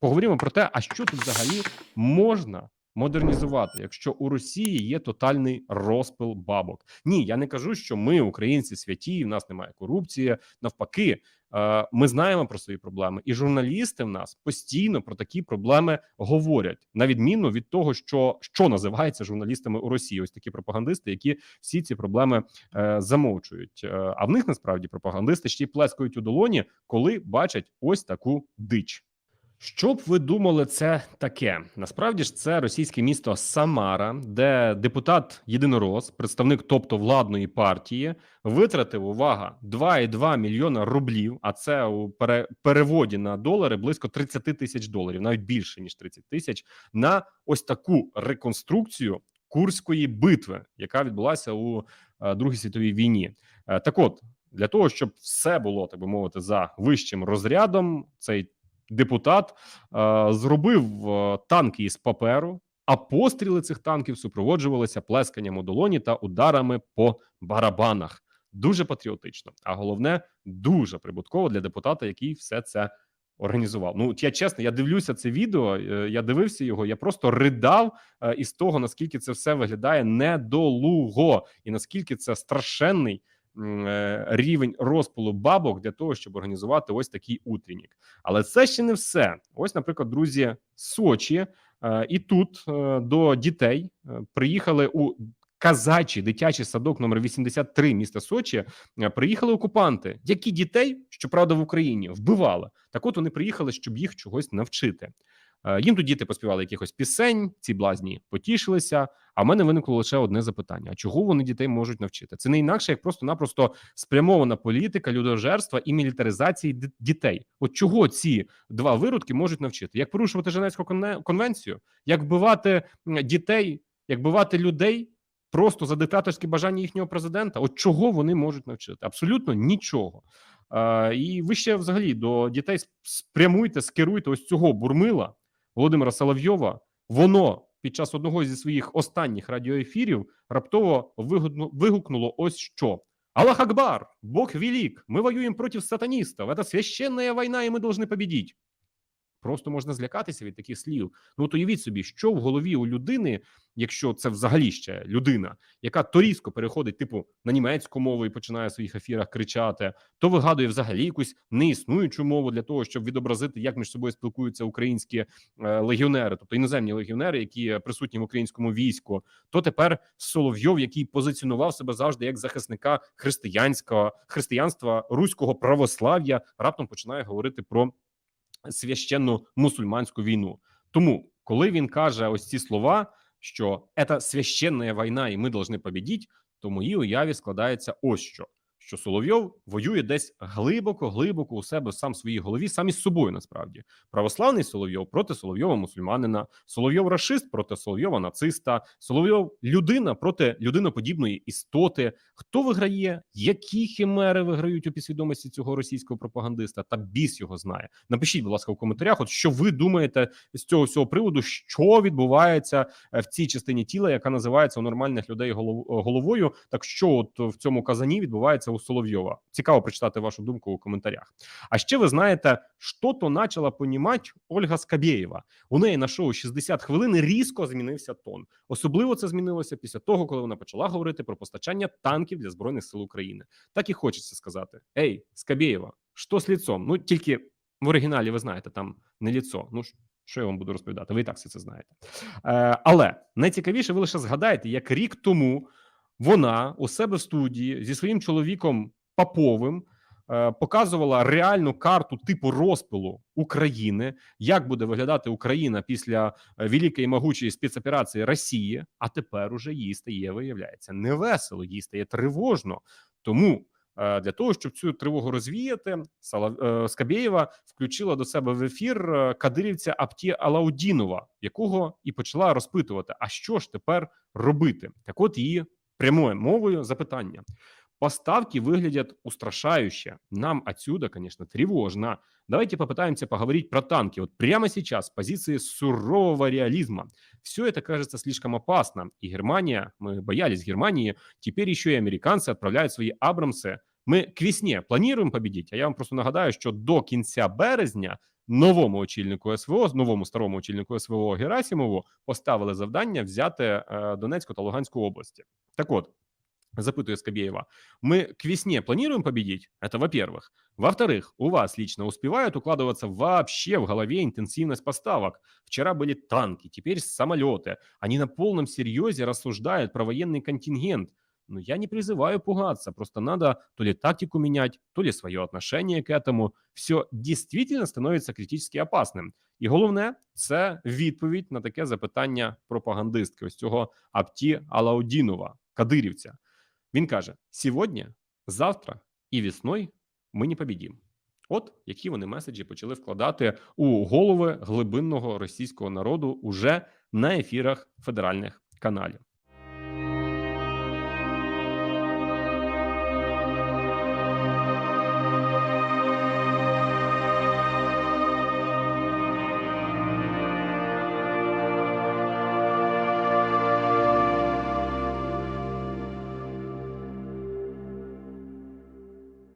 поговоримо про те, а що тут взагалі можна модернізувати, якщо у Росії є тотальний розпил бабок. Ні, я не кажу, що ми, українці, святі, в нас немає корупції. Навпаки, е, ми знаємо про свої проблеми, і журналісти в нас постійно про такі проблеми говорять, на відміну від того, що що називається журналістами у Росії. Ось такі пропагандисти, які всі ці проблеми е, замовчують. Е, а в них насправді пропагандисти ще й плескають у долоні, коли бачать ось таку дич. Що б ви думали, це таке? Насправді ж це російське місто Самара, де депутат єдинорос, представник, тобто владної партії, витратив увага 2,2 мільйона рублів. А це у пере, переводі на долари близько 30 тисяч доларів, навіть більше ніж 30 тисяч, на ось таку реконструкцію Курської битви, яка відбулася у е, Другій світовій війні. Е, так, от для того, щоб все було так би мовити за вищим розрядом, цей депутат е, зробив е, танки із паперу, а постріли цих танків супроводжувалися плесканням у долоні та ударами по барабанах. Дуже патріотично, а головне, дуже прибутково для депутата, який все це організував. Ну я чесно, я дивлюся це відео. е, Я дивився його. Я просто ридав із того, наскільки це все виглядає недолуго, і наскільки це страшенний рівень розпилу бабок для того, щоб організувати ось такий утреннік. Але це ще не все. Ось, наприклад, друзі, Сочі, е, і тут е, до дітей е, приїхали у казачий дитячий садок номер 83 міста Сочі. е, Приїхали окупанти, які дітей, щоправда, в Україні вбивали. Так, от вони приїхали, щоб їх чогось навчити. Е, Їм тут діти поспівали якихось пісень, ці блазні потішилися. А в мене виникло лише одне запитання: чого вони дітей можуть навчити? Це не інакше, як просто-напросто спрямована політика людожерства і мілітаризації дітей. От чого ці два виродки можуть навчити? Як порушувати Женевську конвенцію, як вбивати дітей, як вбивати людей просто за диктаторське бажання їхнього президента? От чого вони можуть навчити? Абсолютно нічого. Е, і ви ще взагалі до дітей спрямуйте, скеруйте ось цього бурмила Володимира Соловйова. Воно під час одного зі своїх останніх радіоефірів раптово вигукну- вигукнуло ось що. Аллах Акбар, Бог велик, мы воюем против сатанистов, это священная война, и мы должны победить. Просто можна злякатися від таких слів. Ну от уявіть собі, що в голові у людини, якщо це взагалі ще людина, яка то різко переходить, типу, на німецьку мову і починає в своїх ефірах кричати, то вигадує взагалі якусь неіснуючу мову для того, щоб відобразити, як між собою спілкуються українські е, легіонери, тобто іноземні легіонери, які присутні в українському війську, то тепер Соловйов, який позиціонував себе завжди як захисника християнського християнства, руського православ'я, раптом починає говорити про священну мусульманську війну. Тому, коли він каже ось ці слова, що це священна війна, і ми повинні побідіть, то моїй уяві складається ось що. Що Соловйов воює десь глибоко, глибоко у себе сам в своїй голові, сам із собою. Насправді, православний Соловйов проти Соловйова мусульманина, Соловйов рашист проти Соловйова нациста, Соловйов людина проти людиноподібної істоти. Хто виграє? Які химери виграють у підсвідомості цього російського пропагандиста? Та біс його знає. Напишіть, будь ласка, в коментарях. От що ви думаєте з цього всього приводу, що відбувається е, в цій частині тіла, яка називається у нормальних людей голов- головою? Так що от в цьому казані відбувається у Соловйова? Цікаво прочитати вашу думку у коментарях. А ще ви знаєте, що то почала понімати Ольга Скабєєва. У неї на шоу 60 хвилин різко змінився тон. Особливо це змінилося після того, коли вона почала говорити про постачання танків для збройних сил України. Так і хочеться сказати: Ей, Скабєєва, що з ліцом? Ну тільки в оригіналі ви знаєте, там не ліцо. Ну що я вам буду розповідати? Ви і так все це знаєте. Е, але найцікавіше, ви лише згадаєте, як рік тому вона у себе в студії зі своїм чоловіком Поповим е, показувала реальну карту типу розпилу України, як буде виглядати Україна після е, великої могучої спецоперації Росії. А тепер уже їй стає, виявляється, невесело, їй стає тривожно. Тому е, для того, щоб цю тривогу розвіяти, Скабєєва включила до себе в ефір кадирівця Апті Алаудінова, якого і почала розпитувати: а що ж тепер робити? Так, от її прямою мовою запитання. Поставки выглядят устрашающе. Нам отсюда, конечно, тревожно. Давайте попытаемся поговорить про танки. Вот прямо сейчас с позиции сурового реализма. Все это кажется слишком опасно. И Германия, мы боялись Германии, теперь еще и американцы отправляют свои Абрамсы. Ми к весні плануємо победить, а я вам просто нагадаю, що до кінця березня новому очільнику СВО, новому старому очільнику СВО Герасімову поставили завдання взяти е, Донецьку та Луганську області. Так от. Запытываю Скобеева. Мы к весне планируем победить? Это во-первых. Во-вторых, у вас лично успевают укладываться вообще в голове интенсивность поставок? Вчера были танки, теперь самолеты. Они на полном серьезе рассуждают про военный контингент. Но я не призываю пугаться, просто надо то ли тактику менять, то ли свое отношение к этому. Все действительно становится критически опасним. І головне, це відповідь на таке запитання пропагандистки ось цього Апті Алаудінова, кадирівця. Він каже: сьогодні, завтра і весною ми не побідім. От які вони меседжі почали вкладати у голови глибинного російського народу уже на ефірах федеральних каналів.